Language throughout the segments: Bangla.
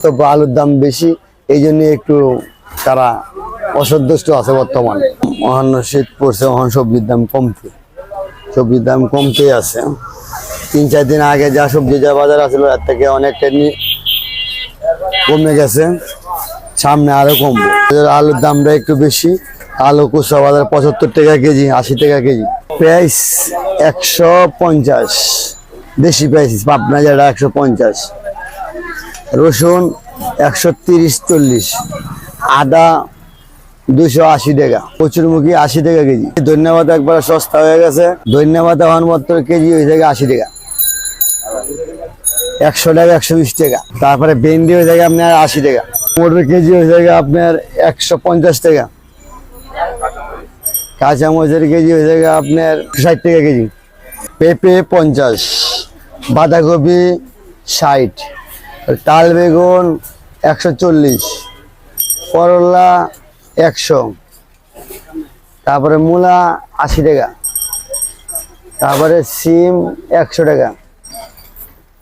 তো আলুর দাম বেশি এই জন্য একটু তারা অসন্তুষ্ট আছে বর্তমানে। অন্য শীত পড়ছে অহন সবজির দাম কমতে সবজির দাম কমতে আছে। তিন, চার দিন আগে যা সবজি, যা বাজার আছিল এর থেকে অনেকটা কমে গেছে। সামনে আরও কমবে। আলুর দামটা একটু বেশি। আলু কুচা বাজার পঁচাত্তর টাকা কেজি, আশি টাকা কেজি। পেঁয়াজ একশো পঞ্চাশ। দেশি পেঁয়াজ পাবনা যেটা একশো পঞ্চাশ। রসুন একশো তিরিশ চল্লিশ, আদা দুশো আশি টাকা, কচুরমুখী আশি টাকা কেজি। ধন্যবাদ একবার সস্তা হয়ে গেছে। ধন্যবাদ এখন মাত্র কেজি হয়ে যায় আশি টাকা। একশো টাকা, একশো বিশ টাকা। তারপরে ভেন্ডি হয়ে যায় আপনার আশি টাকা। মোটর কেজি হয়ে যায় আপনার একশো পঞ্চাশ টাকা। কাঁচামরিচের কেজি হয়ে যায় আপনার ষাট টাকা কেজি। পেঁপে পঞ্চাশ, বাঁধাকপি ষাট। তাল বেগুন একশো চল্লিশ, করলা একশো, তারপরে মূলা আশি টাকা, তারপরে সিম একশো টাকা,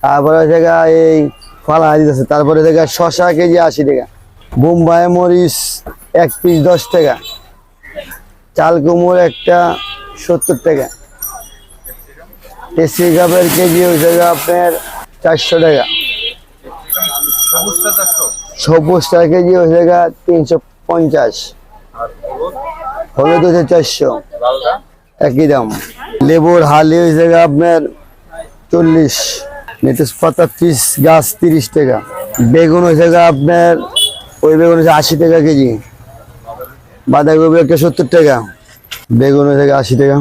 তারপরে থেকে এই ফলা আছে, তারপরে থেকে শশা কেজি আশি টাকা, বোম্বাই মরিচ এক পিস দশ টাকা, চাল কুমড় একটা সত্তর টাকা এসি কাপের কেজি হয়েছে গিয়ে আপনার চারশো টাকা। সবুজ টাকা কেজি হয়েছে গিয়ে তিনশো পঞ্চাশ। হলুদ? হচ্ছে চারশো। একই দাম। লেবুর হালি হয়েছে আপনার চল্লিশ। লেটুস পাতা পিস গাছ তিরিশ টাকা। বেগুন হয়েছে আপনার ওই বেগুন হচ্ছে আশি টাকা কেজি। বাঁধাকপি একটা সত্তর টাকা। বেগুন হয়েছে আশি টাকা।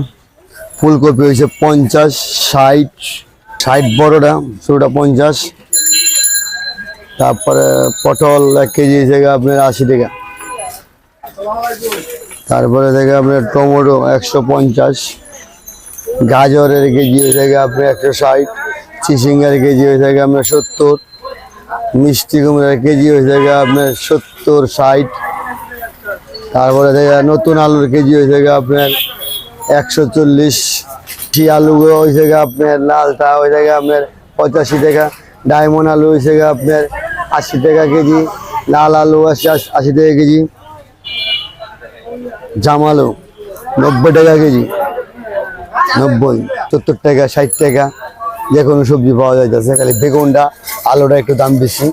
ফুলকপি হয়েছে পঞ্চাশ ষাট ষাট বড়টা ছোটোটা পঞ্চাশ। তারপরে পটল এক কেজি গিয়ে আপনার আশি টাকা। তারপরে থেকে আপনার টমেটো একশো পঞ্চাশ। গাজরের কেজি হয়ে থাকে আপনার একশো ষাট। চিচিঙ্গার কেজি হয়ে থাকে আপনার সত্তর। মিষ্টি কুমড়ার কেজি হয়ে থাকে আপনার সত্তর ষাট। তারপরে থেকে নতুন আলুর কেজি হয়ে থাকে আপনার একশো চল্লিশ। টি আলুগুলো হয়ে থাকে আপনার লালটা হয়ে থাকে আপনার পঁচাশি টাকা। ডায়মন্ড আলু হয়ে থাকে আপনার আশি টাকা কেজি, লাল আলু আছে আশি টাকা কেজি জামালো নব্বই টাকা কেজি, নব্বই সত্তর টাকা, ষাট টাকা। যে কোনো সবজি পাওয়া যাইতেছে, খালি বেগুনটা, আলুটা একটু দাম বেশি।